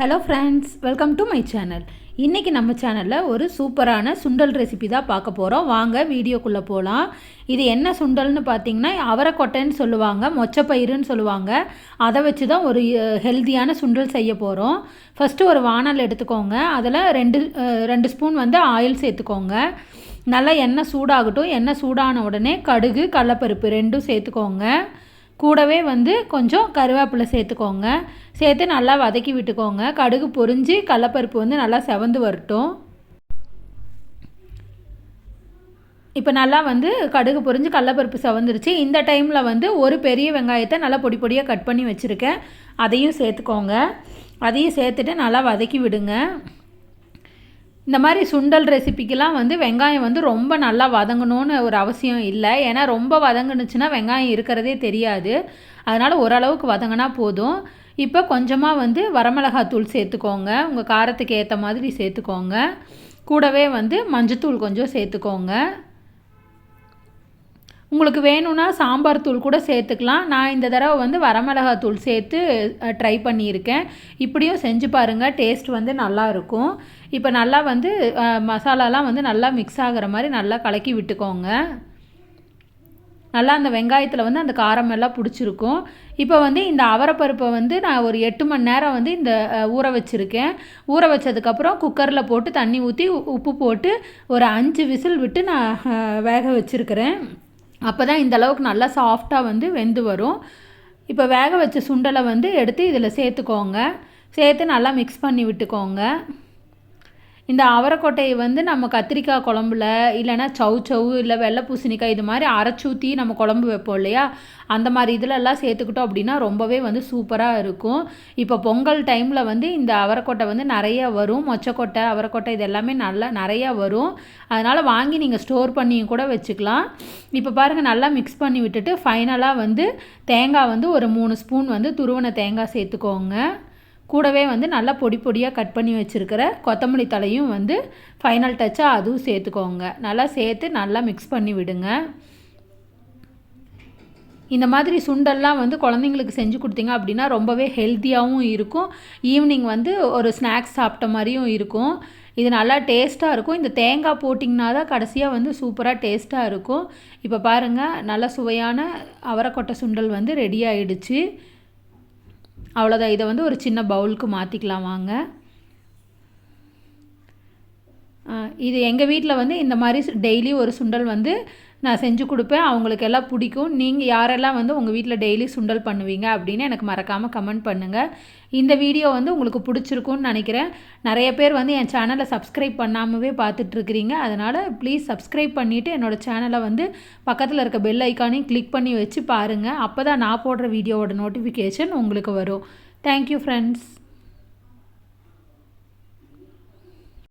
Hello friends welcome to my channel இன்றைக்கி நம்ம சேனலில் ஒரு சூப்பரான சுண்டல் ரெசிபி தான் பார்க்க போகிறோம் வாங்க வீடியோக்குள்ளே போகலாம் இது என்ன சுண்டல்னு பார்த்தீங்கன்னா அவரைக்கொட்டைன்னு சொல்லுவாங்க மொச்சப்பயிறுன்னு சொல்லுவாங்க. அதை வச்சு தான் ஒரு ஹெல்த்தியான சுண்டல் செய்ய போகிறோம் ஃபஸ்ட்டு ஒரு வானல் எடுத்துக்கோங்க. அதில் ரெண்டு ரெண்டு ஸ்பூன் வந்து ஆயில் சேர்த்துக்கோங்க. நல்லா எண்ணெய் சூடாகட்டும். எண்ணெய் சூடான உடனே கடுகு கடலப்பருப்பு ரெண்டும் சேர்த்துக்கோங்க. கூடவே வந்து கொஞ்சம் கருவேப்பிலை சேர்த்துக்கோங்க. சேர்த்து நல்லா வதக்கி விட்டுக்கோங்க. கடுகு பொரிஞ்சு கடலப்பருப்பு வந்து நல்லா செவந்து வரட்டும். இப்போ நல்லா வந்து கடுகு பொரிஞ்சு கடலப்பருப்பு செவந்துருச்சு. இந்த டைமில் வந்து ஒரு பெரிய வெங்காயத்தை நல்லா பொடி பொடியாக கட் பண்ணி வச்சுருக்கேன். அதையும் சேர்த்துக்கோங்க. அதையும் சேர்த்துட்டு நல்லா வதக்கி விடுங்க. இந்த மாதிரி சுண்டல் ரெசிபிக்கெலாம் வந்து வெங்காயம் வந்து ரொம்ப நல்லா வதங்கணும்னு ஒரு அவசியம் இல்லை. ஏன்னா ரொம்ப வதங்குனுச்சுன்னா வெங்காயம் இருக்கிறதே தெரியாது. அதனால் ஓரளவுக்கு வதங்கினா போதும். இப்போ கொஞ்சமாக வந்து வரமிளகாத்தூள் சேர்த்துக்கோங்க. உங்கள் காரத்துக்கு ஏற்ற மாதிரி சேர்த்துக்கோங்க. கூடவே வந்து மஞ்சத்தூள் கொஞ்சம் சேர்த்துக்கோங்க. உங்களுக்கு வேணும்னா சாம்பார் தூள் கூட சேர்த்துக்கலாம். நான் இந்த தடவை வந்து வரமிளகாத்தூள் சேர்த்து ட்ரை பண்ணியிருக்கேன். இப்படியும் செஞ்சு பாருங்கள் டேஸ்ட் வந்து நல்லா இருக்கும். இப்போ நல்லா வந்து மசாலாலாம் வந்து நல்லா மிக்ஸ் ஆகிற மாதிரி நல்லா கலக்கி விட்டுக்கோங்க. நல்லா அந்த வெங்காயத்தில் வந்து அந்த காரம் எல்லாம் பிடிச்சிருக்கும். இப்போ வந்து இந்த அவரைப்பருப்பை வந்து நான் ஒரு எட்டு மணி நேரம் வந்து இந்த ஊற வச்சுருக்கேன். ஊற வச்சதுக்கப்புறம் குக்கரில் போட்டு தண்ணி ஊற்றி உப்பு போட்டு ஒரு அஞ்சு விசில் விட்டு நான் வேக வச்சுருக்கிறேன். அப்போ தான் இந்த அளவுக்கு நல்லா சாஃப்டாக வந்து வெந்து வரும். இப்போ வேக வச்ச சுண்டலை வந்து எடுத்து இதில் சேர்த்துக்கோங்க. சேர்த்து நல்லா மிக்ஸ் பண்ணி விட்டுக்கோங்க. இந்த அவரைக்கொட்டையை வந்து நம்ம கத்திரிக்காய் குழம்புல இல்லைன்னா சவு சவு இல்லை வெள்ளை பூசணிக்காய் இது மாதிரி அரைச்சி ஊற்றி நம்ம குழம்பு வைப்போம் இல்லையா? அந்த மாதிரி இதிலெல்லாம் சேர்த்துக்கிட்டோம் அப்படின்னா ரொம்பவே வந்து சூப்பராக இருக்கும். இப்போ பொங்கல் டைமில் வந்து இந்த அவரைக்கொட்டை வந்து நிறைய வரும். மொச்சக்கொட்டை அவரைக்கொட்டை இது எல்லாமே நல்லா நிறையா வரும். அதனால் வாங்கி நீங்கள் ஸ்டோர் பண்ணியும் கூட வச்சுக்கலாம். இப்போ பாருங்கள் நல்லா மிக்ஸ் பண்ணி விட்டுட்டு ஃபைனலாக வந்து தேங்காய் வந்து ஒரு மூணு ஸ்பூன் வந்து துருவன தேங்காய் சேர்த்துக்கோங்க. கூடவே வந்து நல்லா பொடி பொடியாக கட் பண்ணி வச்சுருக்கிற கொத்தமல்லி தலையும் வந்து ஃபைனல் டச்சாக அதுவும் சேர்த்துக்கோங்க. நல்லா சேர்த்து நல்லா மிக்ஸ் பண்ணி விடுங்க. இந்த மாதிரி சுண்டல்லாம் வந்து குழந்தைங்களுக்கு செஞ்சு கொடுத்தீங்க அப்படின்னா ரொம்பவே ஹெல்த்தியாகவும் இருக்கும். ஈவினிங் வந்து ஒரு ஸ்நாக்ஸ் சாப்பிட்ட மாதிரியும் இருக்கும். இது நல்லா டேஸ்ட்டாக இருக்கும். இந்த தேங்காய் போட்டிங்கன்னா தான் கடைசியாக வந்து சூப்பராக டேஸ்ட்டாக இருக்கும். இப்போ பாருங்கள் நல்ல சுவையான அவரைக்கொட்டை சுண்டல் வந்து ரெடி ஆயிடுச்சு. அவ்வளோதான் இதை வந்து ஒரு சின்ன பவுலுக்கு மாற்றிக்கலாம் வாங்க. இது எங்கள் வீட்டில் வந்து இந்த மாதிரி டெய்லி ஒரு சுண்டல் வந்து நான் செஞ்சு கொடுப்பேன் அவங்களுக்கு எல்லாம் பிடிக்கும். நீங்கள் யாரெல்லாம் வந்து உங்கள் வீட்டில் டெய்லி சுண்டல் பண்ணுவீங்க அப்படின்னு எனக்கு மறக்காமல் கமெண்ட் பண்ணுங்கள் இந்த வீடியோ வந்து உங்களுக்கு பிடிச்சிருக்கும்னு நினைக்கிறேன். நிறைய பேர் வந்து என் சேனலை சப்ஸ்கிரைப் பண்ணாமவே பார்த்துட்ருக்கிறீங்க. அதனால் ப்ளீஸ் சப்ஸ்கிரைப் பண்ணிவிட்டு என்னோடய சேனலை வந்து பக்கத்தில் இருக்க பெல் ஐக்கானையும் கிளிக் பண்ணி வச்சு பாருங்கள் அப்போ தான் நான் போடுற வீடியோவோட நோட்டிஃபிகேஷன் உங்களுக்கு வரும். Thank you friends